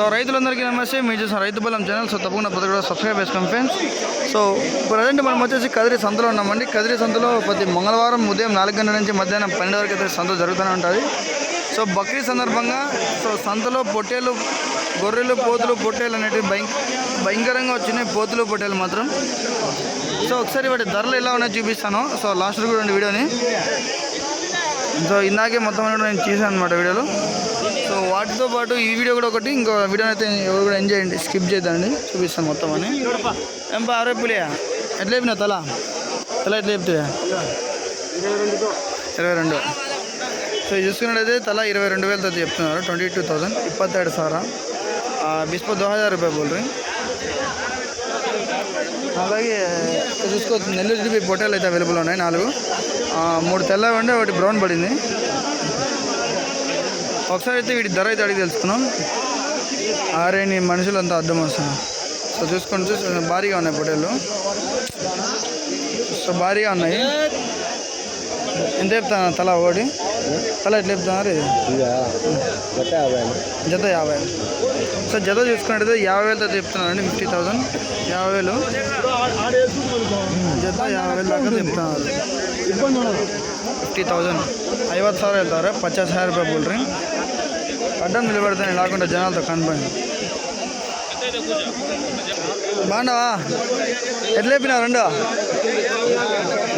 So రైతులందరికీ నమస్తే. మీరు చూసిన రైతు బలం ఛానల్ సో తప్పకుండా ప్రతి కూడా సబ్స్క్రైబ్ చేసుకోండి ఫ్రెండ్స్ సో ప్రజెంట్ మనం వచ్చేసి కదిరి సంతలో ఉన్నామండి. కదిరి సంతలో ప్రతి మంగళవారం ఉదయం నాలుగు గంటల నుంచి మధ్యాహ్నం పన్నెండు వరకు అయితే సంత జరుగుతూనే ఉంటుంది. సో బక్రీద్ సందర్భంగా సో సంతలో పొట్టేలు గొర్రెలు పోతులు పొట్టేలు అనేటివి భయం భయంకరంగా వచ్చినాయి. పోతులు పొట్టేలు మాత్రం. సో ఒకసారి వాటి ధరలు ఎలా ఉన్నాయో చూపిస్తాను. సో లాస్ట్ కూడా ఉంది వీడియోని. సో ఇందాకే మొత్తం కూడా నేను చేశాను అనమాట వీడియోలో. సో వాటితో పాటు ఈ వీడియో కూడా ఒకటి ఇంకో వీడియో అయితే ఎవరు కూడా ఎంజాయ్ చేయండి స్కిప్ చేద్దామండి చూపిస్తాం మొత్తం అని. ఏం బా అరేపులే ఎట్లా లేపినా తల? తల ఎట్లా లేపుతాయా? ఇరవై రెండు. సో చూసుకున్నట్టయితే తల ఇరవై రెండు వేలతో చెప్తున్నారు ట్వంటీ టూ థౌసండ్ ఇప్పత్తేడు సారా. బిస్పో దో హజార్ రూపాయ బోల్రీ అలాగే చూసుకోవచ్చు నెల్లూరు జిడిపి అయితే అవైలబుల్ ఉన్నాయి నాలుగు. మూడు తెల్లవండి ఒకటి బ్రౌన్ పడింది. ఒకసారి అయితే వీటి ధర అయితే అడిగి తెలుసుకున్నాం ఆరేని మనుషులంతా అర్థం వస్తున్నాం సో చూసుకొని చూసి భారీగా ఉన్నాయి పొటేళ్ళు సో భారీగా ఉన్నాయి. ఎంత చెప్తాను? తల ఒకటి. తల ఎట్లా చెప్తున్నారు జత యాభై. సో జత చూసుకున్నట్టయితే యాభై వేలతో చెప్తున్నారండి ఫిఫ్టీ థౌసండ్ యాభై వేలు. జత యాభై వేలు దాకా చెప్తున్నారు. ఫిఫ్టీ థౌసండ్ ఐవత్ సార్ వెళ్తారా? ಪಚಾಸ್ హజార్ ರೂಪಾಯಿ ಬಿಡ್ರಿ అడ్డం నిలబెడతాను లేకుండా జనాలతో కనపడి బాగున్నావా? ఎట్లా చెప్పినా రెండు?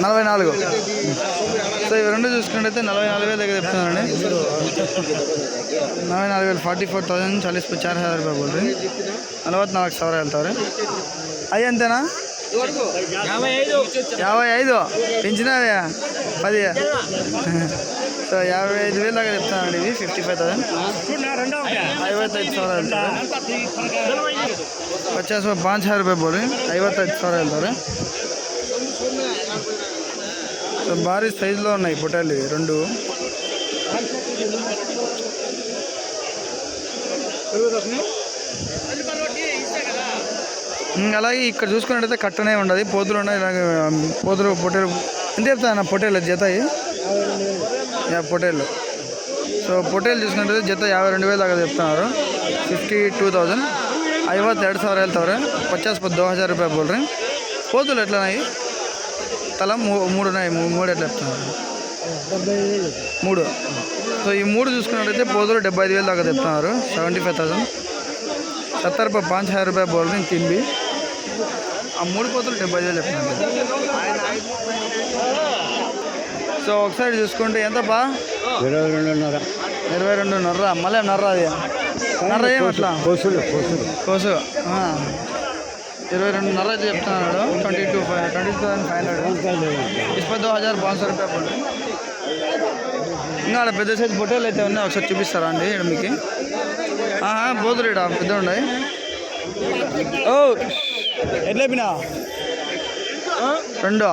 నలభై నాలుగు. సో ఇవి రెండు చూసుకుంటే నలభై నాలుగు వేలు దగ్గర చెప్తున్నారండి నలభై నాలుగు వేలు ఫార్టీ ఫోర్ థౌసండ్ చాలీస్ చార్ హజార్ రూపాయలు బోల్రి నలభై నాలుగు సవర వెళ్తారు. అవి ఎంతేనా యాభై ఐదు. పెంచినా పది. సో యాభై ఐదు వేలు దాకా చెప్తానండి ఇవి ఫిఫ్టీ ఫైవ్ థౌసండ్ ಐವತ್ತೈದು ಸಾವಿರ ಹೇಳ್ತಾರೆ ಪಚಾಸ್ ಪಾಂಚ್ ಸಾವಿರ ರೂಪಾಯಿ ಬೋರಿ ಐವತ್ತೈದು ಸಾವಿರ ಹೇಳ್ತಾರೆ సో భారీ సైజులో ఉన్నాయి పొటాలు ఇవి రెండు ఉమ్, అలాగే ఇక్కడ చూసుకున్నట్టయితే కట్టనే ఉండదు పోతులు ఉన్నాయి ఇలాగే పోతులు పొట్టేలు ఎంత చెప్తాను పొట్టేలు జత ఇవి? యా పొటేలు. సో పొటేలు చూసుకుంటే జత యాభై రెండు వేలు దాకా చెప్తున్నారు. ಫಿಫ್ಟಿ ಟೂ ತೌಸಂಡ್ ಐವತ್ತೆರಡು ಸಾವಿರ పచాస్ ಪಚಾಸ್ హజార్ రూపాయలు ರೂಪಾಯಿ పోతులు ఎట్లా ಎಟ್ಲನಾಯಿ తల మూడు ఉన్నాయి. మూడు ఎట్లా చెప్తున్నారు? మూడు. సో ఈ మూడు చూసుకున్నట్లయితే పోతులు డెబ్బై ఐదు వేలు దాకా చెప్తున్నారు. సెవెంటీ ఫైవ్ థౌసండ్ సత్తర్ రూపాయి పాంచ్ హజార్ రూపాయి బోల్రి తిండి. ఆ మూడు పోతులు డెబ్బై ఐదు వేలు చెప్తున్నారు. సో ఒకసారి చూసుకుంటే ఎంతపా ఇరవై రెండున్నర. ఇరవై రెండు నర్ర మళ్ళీ నర్ర అది. నర్ర ఏం అట్లా? కోసులు కోసులు. కోసు ఆ. ఇరవై రెండు నర్ర అయితే చెప్తున్నాడు. Twenty two five twenty two thousand five hundred. ఇస్పై దో హజార్ పాంచ్ సో రూపాయ పడు ఇంకా ఆడ పెద్ద సైజు పొట్టేలు అయితే ఉన్నాయి. ఒకసారి చూపిస్తారా అండి? ఇక్కడ మీకు. ఆహా, పోతులు ఇక్కడ పెద్ద ఉన్నాయి ఓ ఎట్లా పినా రెండు.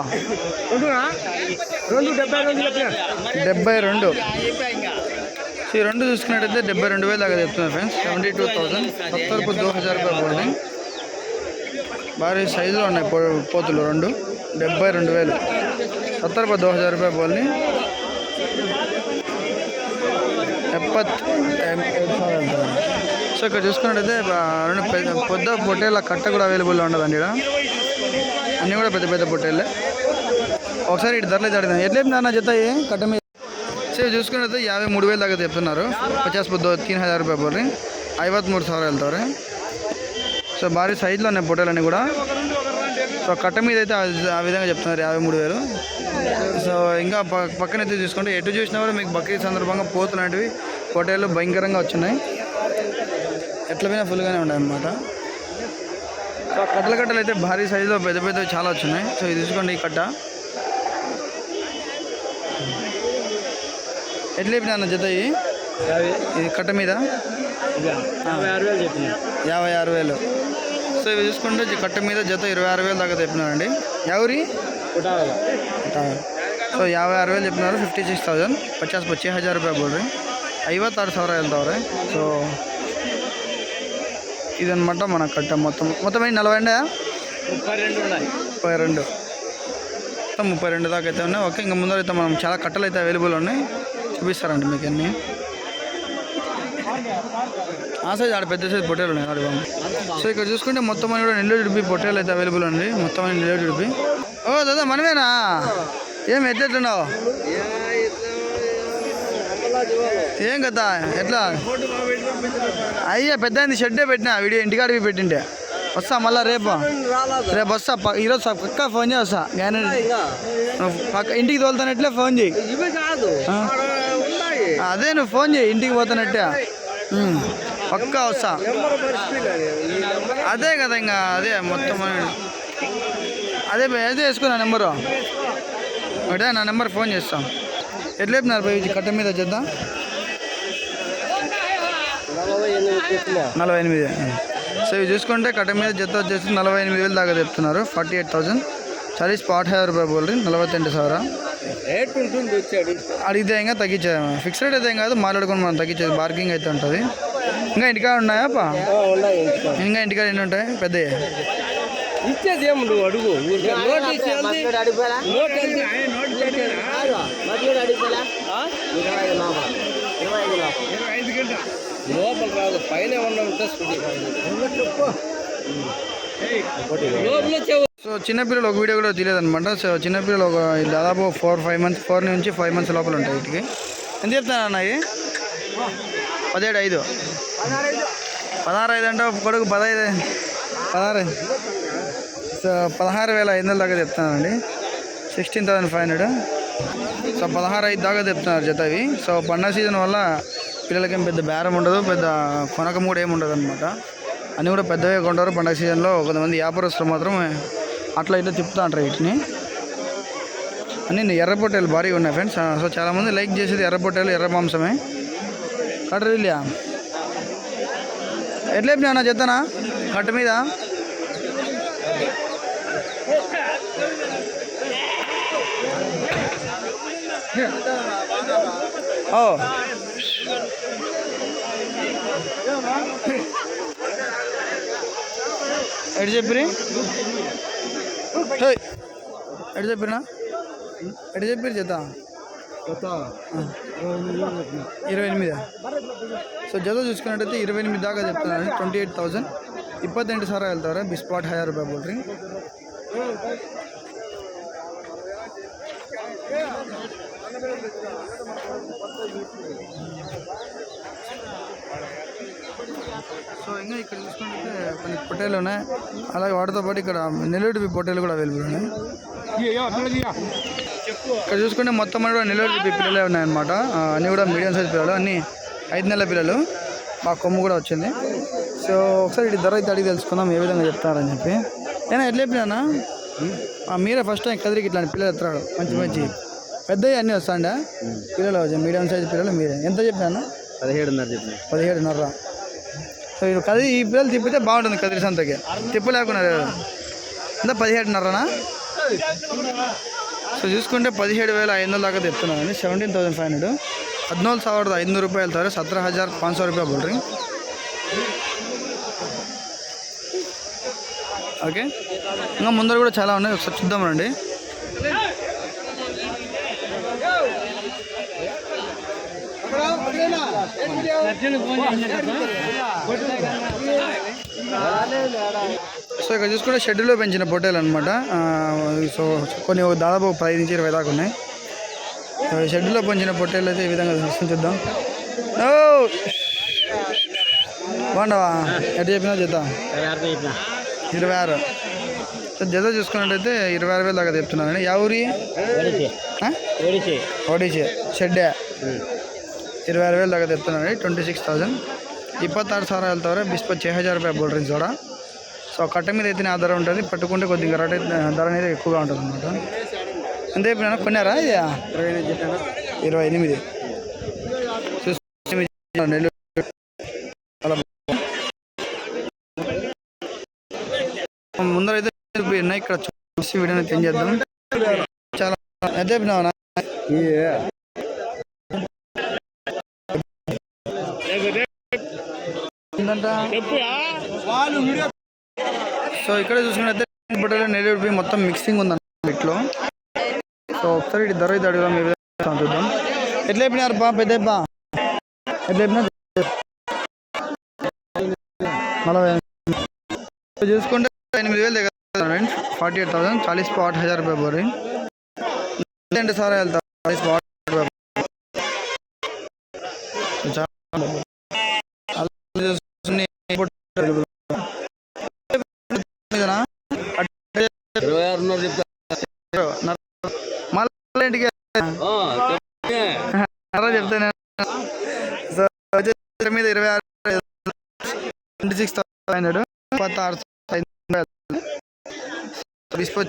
రెండు రెండు డెబ్బై రెండు డెబ్బై రెండు. సో ఈ రెండు చూసుకున్నట్టయితే డెబ్బై రెండు వేలు దాకా చెప్తున్నారు ఫ్రెండ్స్. సెవెంటీ టూ థౌసండ్ సత్తరపు దో హజార్ రూపాయలు పోతుంది భారీ సైజులో ఉన్నాయి పోతులు రెండు. డెబ్బై రెండు వేలు. సత్తరపు దో హజార్ రూపాయలు పోల్ని ఎప్పత్ సో ఇక్కడ చూసుకున్నట్టయితే రెండు పెద్ద పొట్టేళ్ళ కట్ట కూడా అవైలబుల్లో ఉండదండి ఇక్కడ. అన్నీ కూడా పెద్ద పెద్ద పొట్టేళ్ళే. ఒకసారి ఇటు ధరలు జరిగింది ఎట్లే నాన్న చెప్తాయి కట్ట మీద. చూసుకుని చూసుకున్నట్టు యాభై మూడు వేలు దాకా చెప్తున్నారు పచాస్ పొద్దు తీన్ హజార్ రూపాయలు బోర్రి ఐవత్ మూడు సార్లు వెళ్తారు. సో భారీ సైజులో ఉన్నాయి పొట్టాలన్నీ కూడా. సో కట్ట మీద అయితే ఆ విధంగా చెప్తున్నారు యాభై మూడు వేలు. సో ఇంకా పక్కన అయితే చూసుకుంటే ఎటు చూసినా కూడా మీకు బక్రీద్ సందర్భంగా పోతు లాంటివి పొట్టేలు భయంకరంగా వచ్చినాయి. ఎట్ల పోయినా ఫుల్గానే ఉన్నాయన్నమాట. సో కట్టల కట్టలు అయితే భారీ సైజులో పెద్ద పెద్దవి చాలా వచ్చినాయి. సో ఇది చూసుకోండి ఈ కట్ట. ఎట్లా చెప్పినా అన్న జత ఇది కట్ట మీద? యాభై ఆరు వేలు సో ఇవి చూసుకుంటే కట్ట మీద జత ఇరవై ఆరు వేలు దాకా చెప్పినారండి. ఎవరి సో యాభై ఆరు వేలు చెప్పినారు ఫిఫ్టీ సిక్స్ థౌసండ్ పచాస్ పచ్చి హజార్ రూపాయ బోల్ರಿ ಐವತ್ತಾರು సవర ಹೇಳ್ತಾವ್ರೆ సో ఇదనమాట మన కట్ట మొత్తం. మొత్తం ఏంటి నలభై అండి ముప్పై రెండు ఉన్నాయి. ముప్పై రెండు. ముప్పై రెండు దాకా అయితే ఉన్నాయి. ఓకే ఇంకా ముందరైతే మనం చాలా కట్టలు అయితే అవైలబుల్ ఉన్నాయి. చూపిస్తారండి మీకు అన్నీ. ఆ సైజ్ ఆడ పెద్ద సైజ్ పొట్టేలు ఉన్నాయి ఆడ సో ఇక్కడ చూసుకుంటే మొత్తం అని కూడా నెల్లూరు ఉడిపి పొట్టేలు అయితే అవైలబుల్ ఉంది. మొత్తం అని నెల్లూరు ఉడిపి ఓ దాదా మనమేనా? ఏం ఎట్లెట్లున్నావు ఏం కదా ఎట్లా? అయ్యా పెద్ద అయింది షెడ్డే పెట్టినా. వీడియో ఇంటికాడికి పెట్టింటే. వస్తా మళ్ళా రేపు. రేపు వస్తా. ఈరోజు పక్కా ఫోన్ చేయి వస్తా గ్యారెంటీ పక్క ఇంటికి తోలుతానట్లే ఫోన్ చేయి. కాదు. అదే నువ్వు ఫోన్ చేయి ఇంటికి పోతానట్టే ఉమ్, పక్కా వస్తా అదే కదా ఇంకా అదే మొత్తం అని- అదే బే- అదే వేసుకో నా నెంబరు ఒకటే నా నెంబర్ ఫోన్ చేస్తాం ఎట్లా చెప్పినారు పోయి ఇది కట్ట మీద చేద్దాం నలభై ఎనిమిది సో ఇవి చూసుకుంటే కట్ట మీద జత వచ్చేసి నలభై ఎనిమిది వేలు దాకా చెప్తున్నారు ఫార్టీ ఎయిట్ థౌసండ్ చాలీస్ పాట్ హజార్ రూపాయలు బోల్రీ నలభై రెండు ಸಾವಿರ రేట్ ఉంటుంది వచ్చాడు అడిగితే ఇంకా తగ్గించేది. ఫిక్స్ రేట్ అయితే ఏం కాదు మాట్లాడుకొని మనం తగ్గించేది. బార్కింగ్ అయితే ఉంటుంది. ఇంకా ఇంటికాడ ఉన్నాయా పా. ఇంకా ఇంటికాడ ఎన్ని ఉంటాయి? పెద్దవి. ఇచ్చేది ఏం నువ్వు అడుగు? లోపల. రాదు. పైన ఏమన్నా ఉంటే. లోపల సో చిన్నపిల్లలు ఒక వీడియో కూడా తెలియదనమాట సో చిన్నపిల్లలు ఒక దాదాపు ఫోర్ ఫైవ్ మంత్స్ ఫోర్ నుంచి ఫైవ్ మంత్స్ లోపల ఉంటాయి వీటికి. ఎంత చెప్తాను అన్నయ్యి పదిహేడు ఐదు. పదహారు ఐదు అంటే కొడుకు పదహైదు పదహారు. సో పదహారు వేల ఐదు వందల దాకా చెప్తున్నానండి sixteen thousand five hundred so పదహారు ఐదు దాకా చెప్తున్నారు జతవి సో పండగ సీజన్ వల్ల పిల్లలకేం పెద్ద బేరం ఉండదు పెద్ద కొనకం కూడా ఏమి ఉండదు అనమాట అన్నీ కూడా పెద్దవే కొంటారు. పండగ సీజన్లో కొంతమంది వ్యాపారస్తులు మాత్రం అట్లా ఇట్లా తిప్పుతా అంటారు వీటిని. అన్ని ఎర్ర పొట్టేలు భారీగా ఉన్నాయి ఫ్రెండ్స్. సో చాలామంది లైక్ చేసేది ఎర్ర పొట్టేలు ఎర్ర మాంసమే. కట్టరిల్లా ఎట్లా చెప్పినా చెప్తానా కట్ట మీద. ఓ. ఎటు చెప్పి ఎటు చెప్పినా? ఎటు చెప్పారు జత? ఇరవై ఎనిమిది? సో జత చూసుకున్నట్టయితే ఇరవై ఎనిమిది దాకా చెప్తున్నాను ట్వంటీ ఎయిట్ థౌజండ్ ఇప్పత్తెంటు సార్ వెళ్తారా? బిస్పాట్ హయార్ రూపాయ బోల్డ్రీ సో ఇంకా ఇక్కడ చూసుకుంటే కొన్ని పొట్టేలు ఉన్నాయి. అలాగే వాటితో పాటు ఇక్కడ నెల్లూరు పొట్టేలు కూడా అవైలబుల్ ఉన్నాయి. ఇక్కడ చూసుకుంటే మొత్తం అన్ని కూడా నెల్లూరు పిల్లలే ఉన్నాయన్నమాట. అన్నీ కూడా మీడియం సైజ్ పిల్లలు అన్నీ ఐదు నెలల పిల్లలు. మా కొమ్ము కూడా వచ్చింది. సో ఒకసారి ఇటు ధర అయితే అడిగి తెలుసుకుందాం ఏ విధంగా చెప్తారని చెప్పి. ఏనా ఎట్లా చెప్పినా మీరే ఫస్ట్ టైం కదిరికి ఇట్లాంటి పిల్లలు ఎత్తాడు మంచి మంచి. పెద్దవి అన్నీ వస్తాండా పిల్లలు మీడియం సైజ్ పిల్లలు మీరే. ఎంత చెప్పినా పదిహేడున్నర చెప్పిన. పదిహేడున్నర. సో ఇది కదిరి ఈ పిల్లలు తిప్పితే బాగుంటుంది కదిరి సంతకి తిప్పు లేకుండా ఎంత పదిహేడున్నరనా సో చూసుకుంటే పదిహేడు వేల ఐదు వందల దాకా చెప్తున్నాను సెవెంటీన్ థౌసండ్ ఫైవ్ హండ్రెడ్ ಹದಿನೇಳು ಸಾವಿರದ ಐನೂರು ರೂಪಾಯಿ ಹೇಳ್ತಾರೆ ಸತ್ರ ಹಜಾರ್ ಪಾಂಚ್ ಸಾವಿರ ರೂಪಾಯಿ ಬೋಲ್ರಿ ఓకే ఇంకా ముందర కూడా చాలా ఉన్నాయి ఒకసారి చూద్దాం రండి సో ఇక్కడ చూసుకుంటే షెడ్యూల్లో పెంచిన పొట్టేలు అనమాట సో కొన్ని దాదాపు పది నుంచి ఇరవై దాకా ఉన్నాయి. షెడ్యూల్లో పెంచిన పొట్టేలు అయితే ఈ విధంగా చూద్దాం ఓ! బాగుండవా? ఎట్లా చెప్పినా చేద్దాం ఇరవై ఆరు. సో జత చూసుకున్నట్టయితే ఇరవై ఆరు వేలు దాకా చెప్తున్నానండి యా ఊరి? ఆ? ఓడిచే షెడ్డే. ఇరవై ఆరు వేలు దాకా తెస్తున్నాయి ట్వంటీ సిక్స్ థౌసండ్ ఇప్పత్తారు సార్ వెళ్తారు బిస్పో చే హజార్ రూపాయ బోల్ రింగ్స్ కూడా. సో కట్ట మీద అయితే ఆధారం ఉంటుంది. పట్టుకుంటే కొద్దిగా రేట్ ధర అనేది ఎక్కువగా ఉంటుంది అనమాట అంతే కొన్నారా ఇరవై ఇరవై ఎనిమిది. ముందర అయితే ఇక్కడ చూసి చేద్దాం. చాలా అదే ఏంటంట సో ఇక్కడ చూసుకున్నట్లయితే బట్టలు నెల్లూరు మొత్తం మిక్సింగ్ ఉందన్న ఇట్లో సో ఒకసారి ఇటు ధర అయితే అడుగుదాం ఏ విధంగా చూద్దాం. ఎట్లా చెప్పినారు బా పెద్ద బా ఎట్లా చెప్పినా నలభై చూసుకుంటే ఎనిమిది వేలు దగ్గర friends. Forty eight thousand. Chalisa పాట్ హజార్ రూపాయ బోరి అంటే సార్ వెళ్తా. చాలీస్ పాట్ ఇరవై ఆరున్నర చెప్తా మళ్ళీ ఇంటికి ఆ, చెప్పే. వచ్చేసి మీద ఇరవై ఆరు ట్వంటీ సిక్స్ థౌసండ్ హండ్రెడ్ ఆరు డిస్పో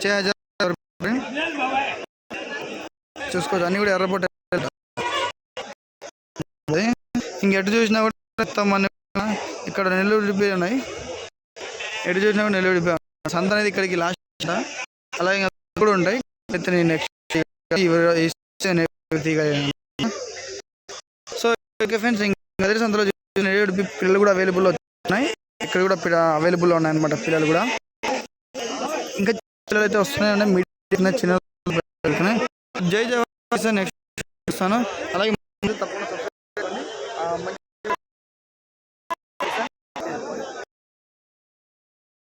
చూసుకోవచ్చు అన్ని కూడా ఎర్రపొట్ట ఇంక ఎటు చూసినా కూడా మొత్తం అన్నీ ఇక్కడ నెల్లూరు డిపే ఉన్నాయి. ఎటు చూసినా కూడా నెల్లూరు డిపే సంత అనేది ఇక్కడికి లాస్ట్ అలాగే కూడా ఉంటాయి. అయితే నేను నెక్స్ట్ సో ఓకే ఫ్రెండ్స్ ఇంకా అదే సంతలో చూసిన నెల్లూరు డిపి పిల్లలు కూడా అవైలబుల్ ఉన్నాయి. ఇక్కడ కూడా అవైలబుల్ ఉన్నాయి అనమాట పిల్లలు కూడా. ఇంకా పిల్లలు అయితే వస్తున్నాయి. ఉన్నాయి మీడియం చిన్న పిల్లలు వెళ్తున్నాయి. జై జవాన్ నెక్స్ట్ ఇస్తాను అలాగే తప్పకుండా